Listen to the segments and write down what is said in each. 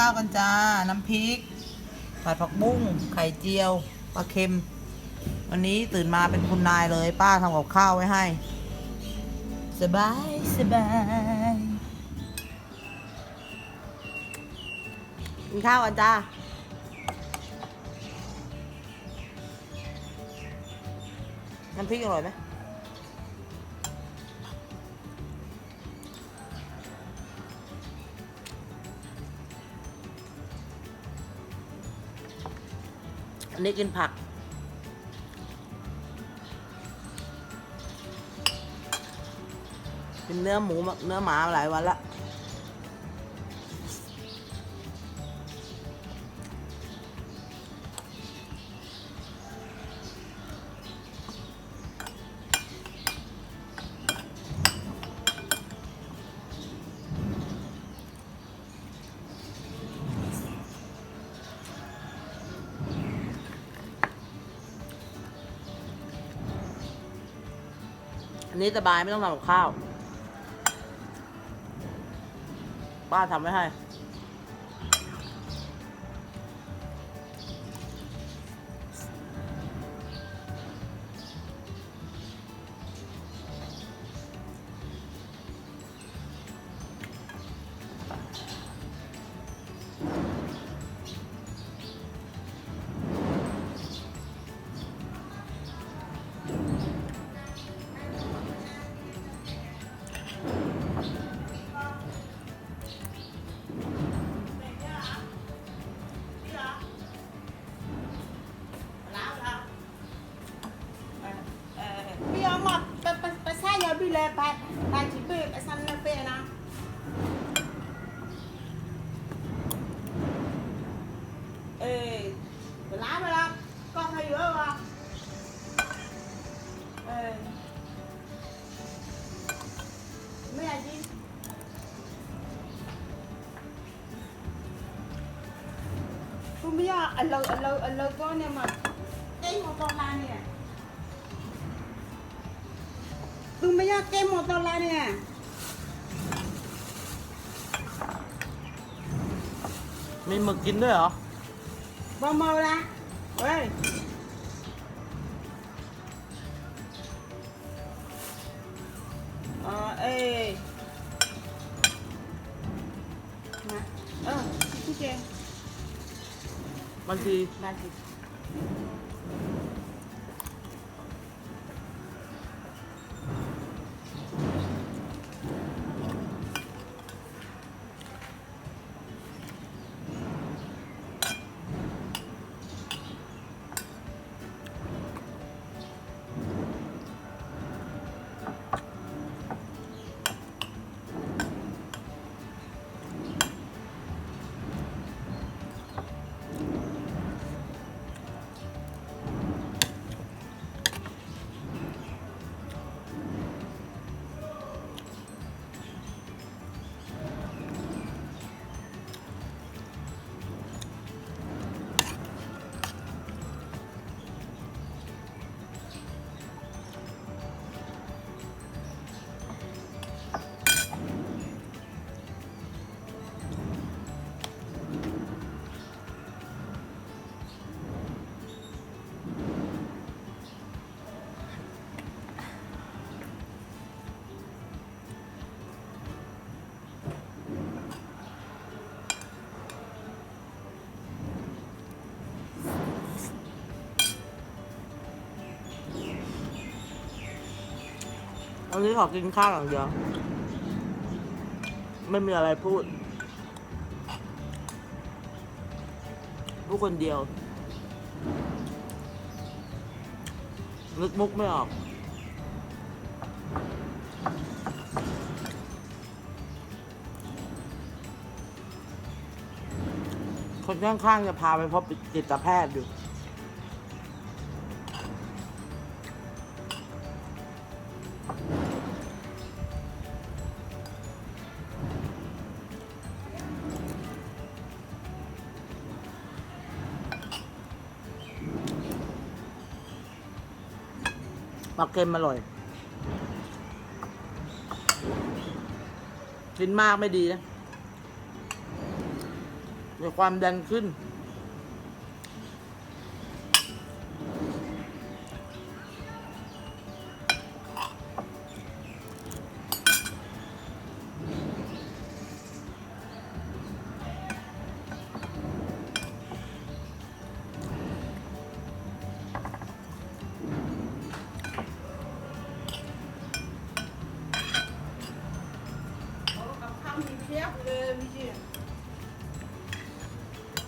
ข้าวกันจ้า น้ำพริก ผัดผักบุ้ง ไข่เจียว ปลาเค็ม วันนี้ตื่นมาเป็นคุณนายเลย ป้าทำกับข้าวไว้ให้ สบาย สบายกินข้าวกันจ้า น้ำพริกอร่อยไหม อันนี้กินผัก กินเนื้อหมูเนื้อหมามาหลายวันละ นี้สบายไม่ต้องทำกับข้าว ป้าทำไว้ให้ sai giờ bà bà chỉ bị bà săn nó về nè. Ê, bà lá bà lá, con hay nữa bà. Ê. Mấy anh đi. Không biết à, lâu anh lâu lâu con nè mà. Cái một con la nè. ลุงไม่ยากเกมหมดตอนไรเนี่ยมี วันนี้ขอกินข้าวอย่างเดียว ไม่มีอะไรพูด พูดคนเดียว นึกมุกไม่ออก คนข้างๆจะพาไปพบจิตแพทย์อยู่ ปลาเค็มอร่อย กินมากไม่ดีนะมีความดันขึ้น ข้าวมีเพียบเลยพี่จี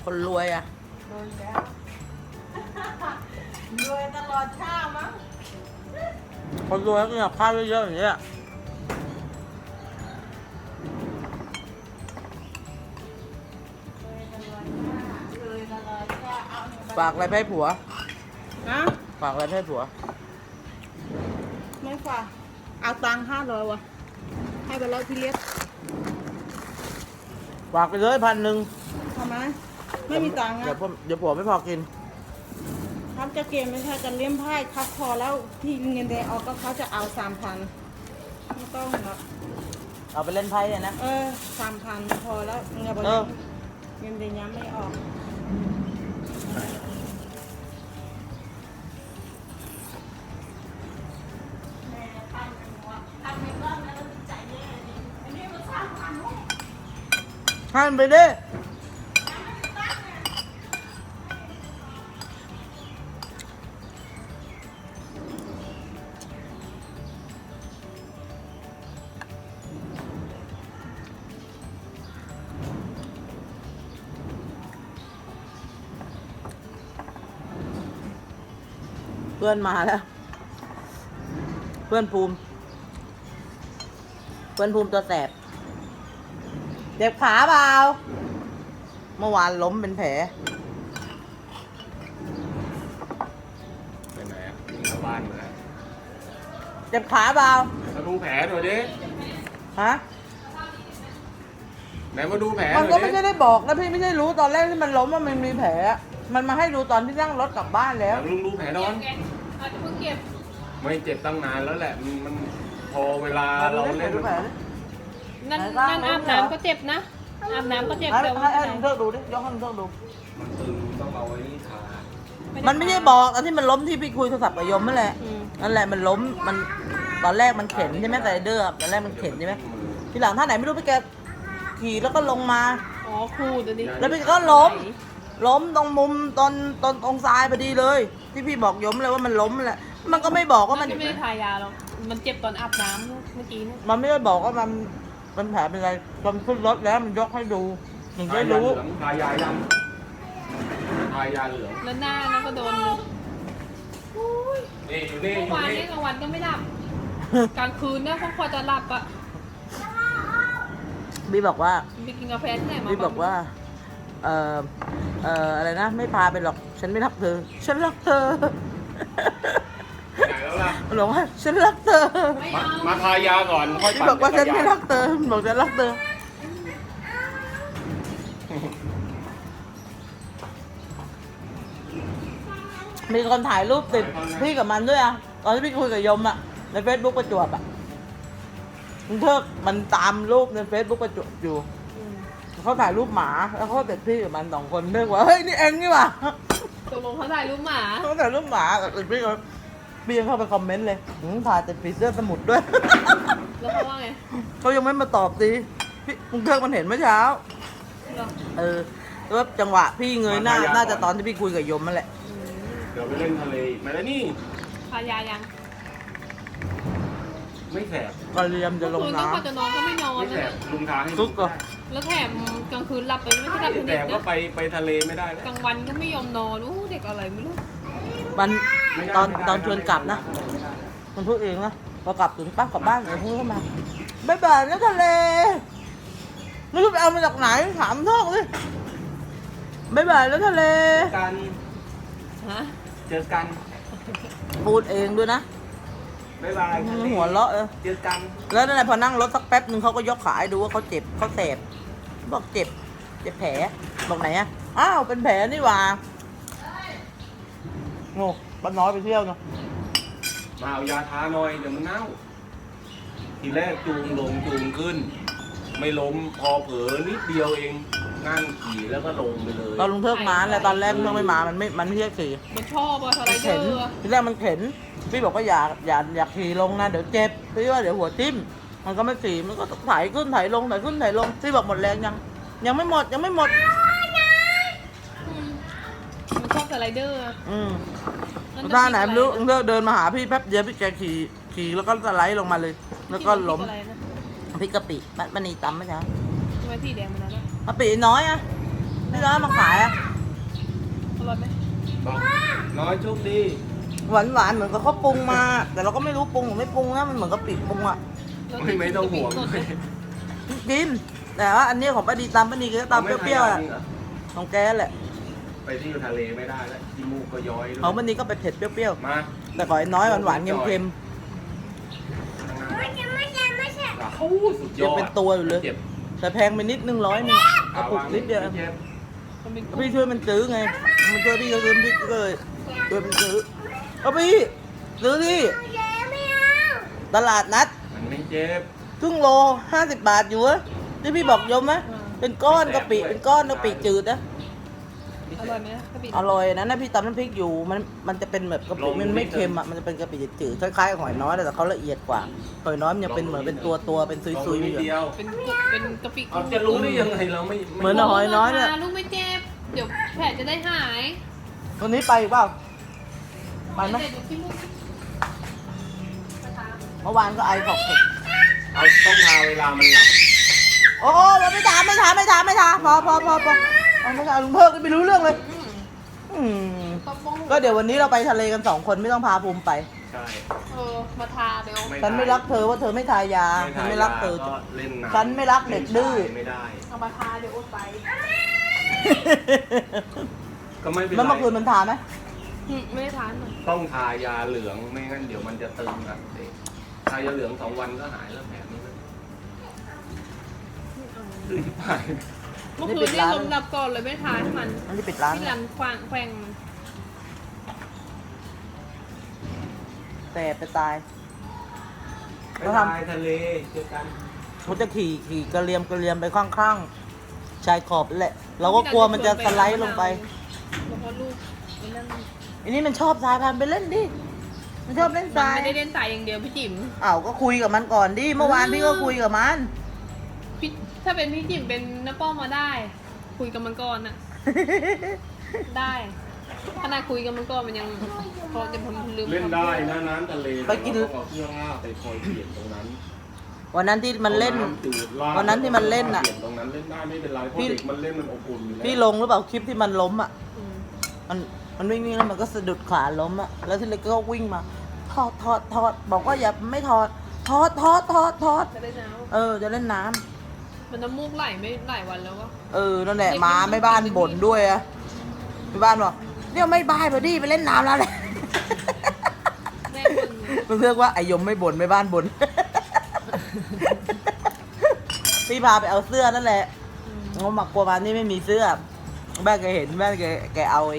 คนรวยอะรวยแล้วรวยตลอดชาติมั้งคนรวยก็อยากข้าวเยอะๆอย่างเงี้ยรวยตลอดชาติเอาหนูฝากอะไรไปให้ผัวนะฝากอะไรไปให้ผัว ไม่ฝากเอาตังค์ห้าร้อยวะให้ไปแล้วพี่เล็ก ฝากไปเลยพันหนึ่งทำไมไม่มีตังค์เดี๋ยอะวผมเดี๋ยวผัวไม่พอกินเขาจะเกมไม่ใช่กันเลี้ยมไพ่ครับพอแล้วที่เงินเดือนออกก็เขาจะเอาสามพันไม่ต้องหรอกเอาไปเล่นไพ่เนี่ยนะ เออสามพันพอแล้วเงินเออเงินเดือนยังไม่ออก หันไปดิเพื่อนมาแล้ว เพื่อนภูมิ เพื่อนภูมิตัวแสบ เจ็บขาเปล่า เมื่อวานล้มเป็นแผล ไปไหนอะเข้าบ้านมาแล้วเจ็บขาเปล่า มาดูแผลหน่อยดิ ฮะ ไหนมาดูแผลหมันน่ก็อยไม่ดิได้บอกนะพี่ไม่ใช่รู้ตอนแรกที่มันล้มว่ามันมีแผล มันมาให้ดูตอนที่นั่งรถกลับบ้านแล้วลุงดูแผลนอนอาจจะเพิ่งเก็บ ไม่เจ็บตั้งนานแล้วแหละ มันมันพอเวลามาดูเราดิเล่นดูแผลดิ นั่นไหนบ้างนั่นอาบรู้เหรอน้ำก็เจ็บนะอาบน้ำก็เจ็บให้แต่ให้ว่าให้ลุงเทิดดูดิยกให้ลุงเทิดดู มันตึงต้องเอาไว้นี่ทามันไม่ใช่บอกอันที่มันล้มที่พี่คุยโทรศัพท์กับยมนั่นแหละอืมนั่นแหละมันล้มมันตอนแรกมันเข็นใช่ไหมแต่เดอร์ตอนแรกมันเข็นใช่ไหมทีหลังท่าไหนไม่รู้พี่แกขี่แล้วก็ลงมา อ๋อครูเดี๋ยวนี้แล้วพี่ก็ล้ม ล้มตรงมุมตอนตอนตรงซ้ายพอดีเลย ที่พี่บอกยมเลยว่ามันล้มแหละมันก็ไม่บอกว่ามัน มันไม่ได้ทายาหรอกมันเจ็บตอนอาบน้ำเมื่อกี้นี่มันไม่ได้บอกว่ามัน มันแผลเป็นอะไรตอนขึ้นรถแล้วมันยกให้ดูถึงทาได้ยาเหรู้ลืองทายายังทายาเหลืองแล้วหน้านั่นก็โดนเลยนี่อยู่นี่อเมื่อยู่วานนี่นี่กลางวันก็ไม่หลับ กลางคืนเนี่ยพอจะหลับอะพี่บอกว่าไปกินกาแฟที่ไหนมาพี่บอกว่า เอ่อเอ่ออะไรนะ ไม่พาไปหรอก ฉันไม่รักเธอ ฉันรักเธอไหนแล้วล่ะ มันบอกว่าฉันรักเธอไม่มาเอามาทายาก่อนค่อยพี่ปั่นบอกว่าฉันจักรไม่ยานรักเธอมันบอกฉันรักเธอมีคนถ่ายรูปติดพี่กับมันด้วยอะตอนที่พี่คุยกับยมอะในเฟซบุ๊กประจวบอะมันเทิกมันตามรูปในเฟซบุ๊กประจวบอยู่อืมเขาถ่ายรูปหมาแล้วเขาติดพี่กับมันสองคนเรียกว่าเฮ้ยนี่เองนี่หว่าตกลงเขาถ่ายรูปหมา เขาถ่ายรูปหมากับติดพี่กับ พี่ยังเข้าไปคอมเมนต์เลยหืมถ่ายติดผีเสื้อสมุดด้วย แล้วเขาว่าไงเขายังไม่มาตอบสิพี่มึงเทิกมันเห็นเมื่อเช้า เหรอเออแล้วาจังหวะพี่เงยหน้า น่าจะตอนที่พี่คุยกับยมนั่นแหละอืมเดี๋ยวไปเล่นทะเลอีกไหมแล้วนี่ทายายังไม่แสบ ก็เรียมจะลงคืนต้องพอน้ำจะนอนก็ไม่นอนไม่แสนะบลุงทาให้ทุกก็แล้วแถมกลางคืนหลับไปไม่ใช่หลับสแสนิทบก็นะไปไปทะเลไม่ได้แล้วกลางวันก็ไม่ยอมนอนอู้เด็กอะไรไม่รู้ มันไม่ได้ตอนไม่ได้ตอนชวนกลับนะ มันพูดเองนะพอกลับถึงปั๊บกลับบ้านเลยพูดเข้ามาบ๊ายบายแล้วทะเลไม่รู้ไปเอามาจากไหนถามเทิกเลยบ๊ายบายแล้วทะเลกันฮะเจอกันพูดเองด้วยนะบ๊ายบายทะเลหัวเราะเออเจอกัน แล้วนั่นแหละพอนั่งรถสักแป๊บหนึ่งเขาก็ยกขาให้ดูว่าเขาเจ็บเขาแสบบอกเจ็บ เจ็บแผลบอกไหนอะอ้าวเป็นแผลนี่หว่า โง่บ้านน้อยไปเที่ยวเนาะมาเอายาทาหน่อยเดี๋ยวมันเน่า ทีแรกจูงลงจูงขึ้น ไม่ล้มพอเผลอนิดเดียวเองนั่งขี่แล้วก็ลงไปเลยตอนลุงเทิกมาแล้วตอนแรกลุงเทิกไม่มา มันไม่ มันไม่ใช่ขี่มันชอบอะสไลเดอเข็นร์อะทีแรกมันเข็น พี่บอกว่าอย่า อย่า อย่าขี่ลงนะ เดี๋ยวเจ็บ พี่ว่าเดี๋ยวหัวทิ่ม มันก็ไม่ขี่มันก็ถ่ายขึ้นถ่ายลงถ่ายขึ้นถ่ายลง พี่บอกหมดแรงยัง ยังไม่หมด ยังไม่หมดอืมมัน ชอบสไลเดอร์อะอืมนั่นท่าไหนำพไม่กรู้อะลุงเทิกเดินมาหาพี่แป๊บเดียวพี่แกขี่ขี่แล้วก็สไลด์ลงมาเลย แล้วก็ล้มพริอะไรนะพี่กะปิมันมันนี่ตำไหมจ๊ะทำไมสีแดงมันนั้นอะกะปิน้อยอะพี่น้อยมาขายอะอร่อยไหมบอกน้อยโชคดีหวานหวานๆเหมือนกับเขาปรุงมา แต่เราก็ไม่รู้ปรุงหรือไม่ปรุงนะมันเหมือนกะปิปรุงอะแล้วไม่ไม่ต้องห่วงสดไหมกินแต่ว่าอันนี้ของป้าดีตำป้าดีก็ตำเปรี้ยวๆอะอาไม่ทานจริงเหรอของแกแหละ ไปที่ทะเลไม่ได้แล้วที่มูกก็ย้อยด้วยของป้าดีก็ไปเผ็ดเปรี้ยวมาๆ แต่ขอให้น้อยหวานหวานๆเค็มไม่ใช่ไม่ใช่ไม่ใช่สุดยยัองดเป็นตัวอยู่เลย เจ็บๆแต่แพงไปนิดนึงร้อยหนึงกระปุกนิดเดียวไม่จ็บมันเป็นพี่ช่วยมันซื้อไง มันช่วยพี่ก็ซื้อพี่ก็เลยช่วยมันซื้อเอาพี่ซื้อที่ตลาดนัดมันไม่เจ็บครึ่งโลห้าสิบบาทอยู่วะที่พี่บอกยมไหมเป็นก้อนกะปิเป็นก้อนกะปิจืดนะ อร่อยไหมกะปิอร่อยนะนะพี่ตำน้ำพริกอยู่มันมันจะเป็นแบบกะปิมันไม่เค็มอะมันจะเป็นกะปิจืดๆคล้ายๆกับหอยน้อยแต่เขาละเอียดกว่าหอยน้อยมันยังเป็นเหมือนเป็นตัวตัวๆเป็นซุยลองๆดูอนิดยู่ เดียวเป็นเป็นกะปิเอาจะรู้ได้ยังไงเราไม่ไม่เหมือนหอยน้อยเนี่ย ลูกไม่เจ็บ เดี๋ยวแผลจะได้หายวันนี้ไปเปล่าไปไหมเดี๋ยวขี้มูกมาทาเมื่อวานก็ไอขอบเผ็ดเอาต้องทาเวลามันหลับโอ้โหไม่ถามไม่ถามไม่ถามไม่ถามพอพอพอพอ เอาไม่ถามลุงเพิกไม่รู้เรื่องเลย อืมอืมตบบ้องก็เดี๋ยววันนี้เราไปทะเลกันสองคนไม่ต้องพาภูมิไป ใช่เออมาทาเดี๋ยวฉันไม่รักเธอว่าเธอไม่ทายาฉันไม่รักเธอ ก็เล่นน้ำฉันไม่รักเด็กดื้อไม่ได้ เอามาทาเดี๋ยวอดไปก็ไม่เป็นแล้วเมื่อคืนไรมันทาไหมอืมไม่ได้ทานหน่อยต้องทายาเหลืองไม่งั้นเดี๋ยวมันจะตึงอักเสบทายาเหลืองสองวันก็หายแล้วแผลนี้นะคือที่ผ่าน เมื่อคืนนี่ลมดับก่อนเลยไม่ทานให้มันมันจะปิดร้าน ที่รันควางแควงมันแต่ไปตายไปแล้วทำ ทายทะเลเจอกันเขาจะขี่ขี่กระเลียมกระเลียมไปข้างๆชายขอบแหละ เราก็กลัวมันจะสไลด์ลงไป แล้วก็ลูกมันนั่นอันนี้มันชอบทรายพานไปเล่นดิ มันชอบเล่นทมันรายไม่ได้เล่นสายอย่างเดียวพี่จิ๋ม อ้าวก็คุยกับมันก่อนดิ เมื่อวานอืมพี่ก็คุยกับมัน พี่ถ้าเป็นพี่จิ๋มเป็นน้าป้อมมาได้ คุยกับมันก่อนอะได้ขนาดคุยกับมันก่อนมันยังพอจะพมลืมเล่นคำได้นะน้ำทะเลไปกินเราต้องเอาเครื่องล่ากไปคอยเปลี่ยนตรงนั้นวันนั้นที่มันเล่น อาำจืดลากวันนั้นที่มันเล่นน่ะเปลี่ยนตรงนั้นเล่นได้ไม่เป็นไรเพราะพี่เด็กมันเล่นมันอบอุ่นอยู่แล้วพี่ลงหรือเปล่าคลิปที่มันล้มอะ อืมมันมันวิ่งวิ่งแล้วมันก็สะดุดขาล้มอะแล้วที่เล็กก็วิ่งมาถอดถอดถอดบอกว่าอย่าไม่ถอดถอดถอดถอดถอดจะได้น้เออจะเล่นน้ำำ มันน้ำมูกไหลไม่หลายวันแล้ววะ เออ นั่นแหละมาไม่บ้านบ่นด้วยอะไม่บ้านบอกเดี๋ยวไม่บายพอดีไปเล่นน้ำแล้วแหละแม่คนเนี่ยมันเรียกว่าไอยมไม่บ่นไม่บ้านบ่น พี่พาไปเอาเสื้อนั่นแหละอืมงงมักกลัวมันนี่ไม่มีเสื้อแม่แกเห็นแม่แกแกเอาไอ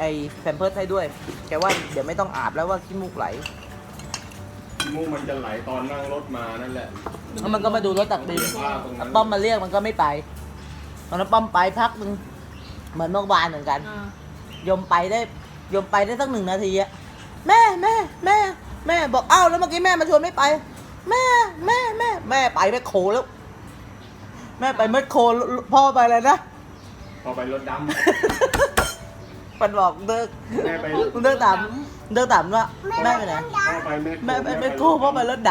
ไอแพมเพิร์สให้ด้วย แกว่าเดี๋ยวไม่ต้องอาบแล้วว่าขี้มูกไหลขี้มูกมันจะไหลตอนนั่งรถมานั่นแหละ แล้วมันก็มาดูรถตักดินว่าตรงนั้นป้อมมาเรียกมันก็ไม่ไป ตอนนั้นป้อมไปพักหนึ่งเหมือนเมื่อวานเหมือนกัน อ่ายมไปได้ยมไปได้สักหนึ่งนาทีอะแม่แม่แม่แม่บอกเอ้าแล้วเมื่อกี้แม่มาชวนไม่ไป แม่แม่แม่แม่ไปแมคโครแล้ว แม่ไปแมคโครพ่อไปเลยนะ พอไปรถด มันบอกเดิกำแม่ไปเดิกถามเดิกถามว่าแม่ไปไหนพ่อไปแม่แม่ไปแมคโครพ่อไปรถด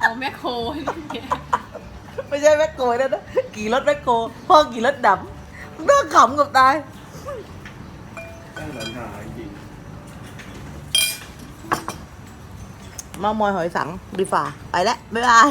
เอาแม่โคเนี่ยำไม่ใช่แมคโครนะนะขี่รถแมคโครพ่อขี่รถดำเดิกขำกับตายแม่หลังหาจริงมามอยหอยสังดีฝ่าไปแล้วบ๊ายบาย